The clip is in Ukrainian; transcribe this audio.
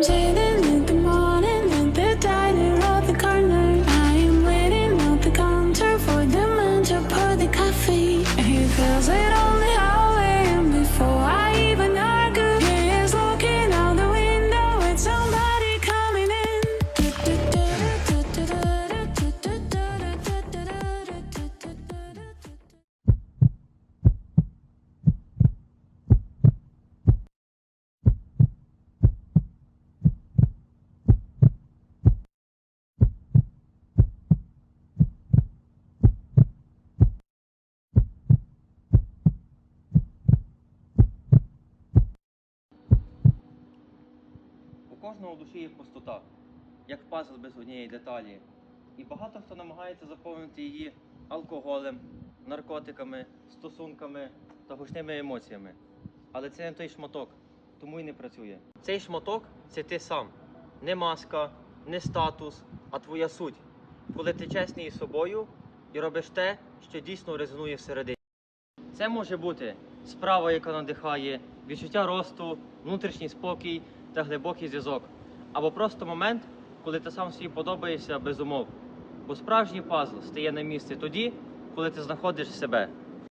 Sometimes in the кожного душі є пустота, як пазл без однієї деталі. І багато хто намагається заповнити її алкоголем, наркотиками, стосунками та гучними емоціями. Але це не той шматок, тому й не працює. Цей шматок це ти сам. Не маска, не статус, а твоя суть. Коли ти чесний із собою і робиш те, що дійсно резонує всередині. Це може бути справа, яка надихає, відчуття росту, внутрішній спокій та глибокий зв'язок. Або просто момент, коли ти сам собі подобаєшся без умов. Бо справжній пазл стає на місце тоді, коли ти знаходиш себе.